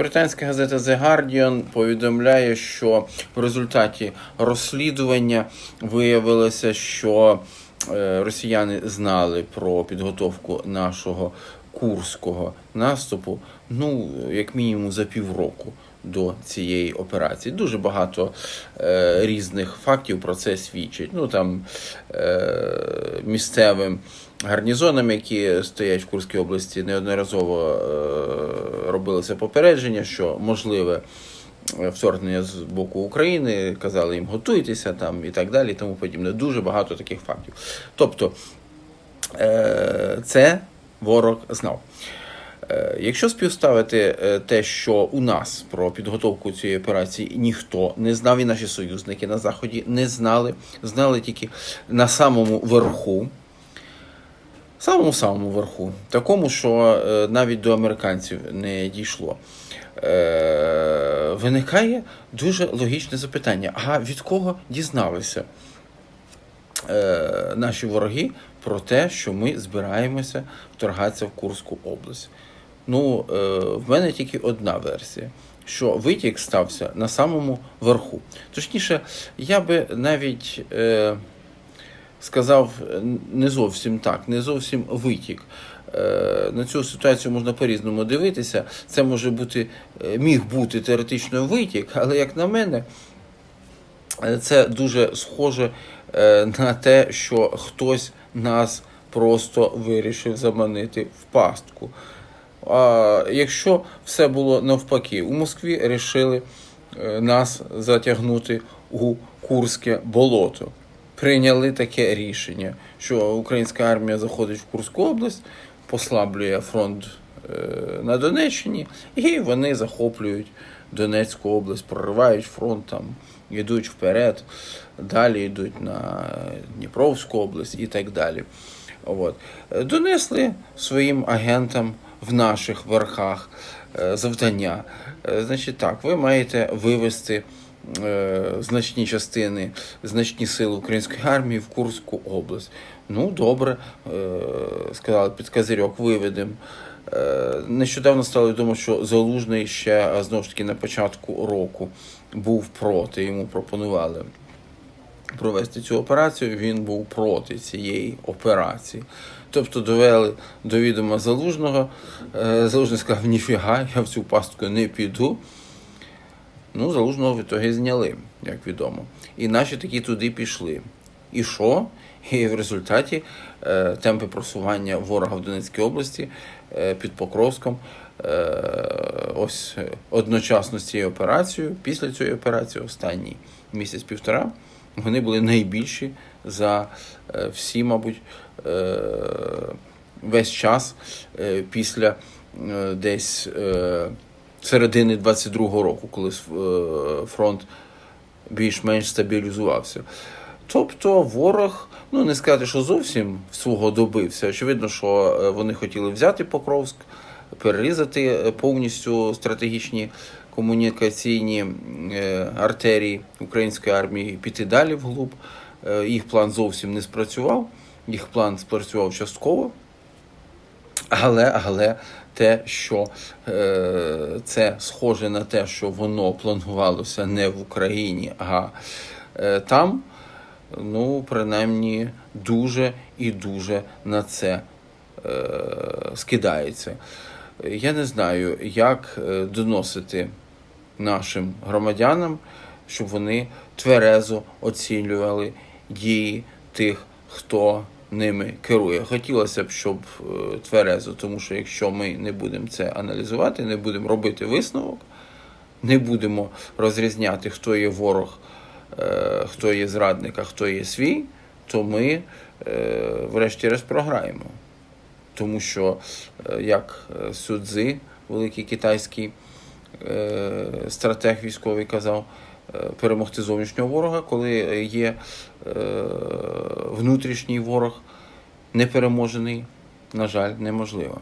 Британська газета The Guardian повідомляє, що в результаті розслідування виявилося, що е, росіяни знали про підготовку нашого курського наступу, ну, як мінімум, за півроку до цієї операції. Дуже багато е, різних фактів про це свідчить. Ну там е, місцевим гарнізонам, які стоять в Курській області, неодноразово е, робилося попередження, що можливе е, вторгнення з боку України, казали їм готуйтеся там і так далі, і тому подібне. Дуже багато таких фактів. Тобто е, це ворог знав. Е, Якщо співставити е, те, що у нас про підготовку цієї операції ніхто не знав, і наші союзники на Заході не знали, знали тільки на самому верху, самому самому верху, такому, що е, навіть до американців не дійшло. Виникає дуже логічне запитання: а від кого дізналися наші вороги про те, що ми збираємося вторгатися в Курську область? Ну, е, в мене тільки одна версія. Що витік стався на самому верху. Точніше, я би навіть е, сказав не зовсім так, не зовсім витік. Е, на цю ситуацію можна по-різному дивитися. Це може бути, е, міг бути теоретично витік, але як на мене, це дуже схоже на те, що хтось нас просто вирішив заманити в пастку. А якщо все було навпаки, у Москві рішили е, нас затягнути у Курське болото. Прийняли таке рішення, що українська армія заходить в Курську область, послаблює фронт е, на Донеччині, і вони захоплюють Донецьку область, проривають фронт там, йдуть вперед, далі йдуть на Дніпровську область і так далі. От. Донесли своїм агентам в наших верхах е, завдання. Е, Значить, так, ви маєте вивести е, значні частини, значні сили української армії в Курську область. Ну, добре, сказали, під козирьок виведемо. Нещодавно стало відомо, що Залужний ще знову ж таки на початку року був проти, йому пропонували провести цю операцію, він був проти цієї операції. Тобто довели до відома залужного. Е, Залужний сказав, ніфіга, я в цю пастку не піду. Ну, залужного в ітогі зняли, як відомо. І наші такі туди пішли. І що? І в результаті е, темпи просування ворога в Донецькій області е, під Покровськом е, ось е, одночасно з цією операцією, після цієї операції, останній місяць-півтора, вони були найбільші за е, всі, мабуть, е, весь час е, після е, десь е, середини 22-го року, коли е, фронт більш-менш стабілізувався. Тобто ворог, ну не сказати, що зовсім свого добився. Очевидно, що е, вони хотіли взяти Покровськ, перерізати е, повністю стратегічні комунікаційні е, артерії української армії, піти далі вглуб. Їх план зовсім не спрацював, їх план спрацював частково. Але, але те, що е, це схоже на те, що воно планувалося не в Україні, а е, там, ну, принаймні, дуже і дуже на це е, скидається. Я не знаю, як е, доносити нашим громадянам, щоб вони тверезо оцінювали дії тих, хто ними керує. Хотілося б, щоб е, тверезо, тому що якщо ми не будемо це аналізувати, не будемо робити висновок, не будемо розрізняти, хто є ворог, хто є зрадник, а хто є свій, то ми, е, врешті-решт, програємо. Тому що, е, як е, Сюдзи, великий китайський е, стратег військовий казав, е, перемогти зовнішнього ворога, коли є е, внутрішній ворог непереможений, на жаль, неможливо.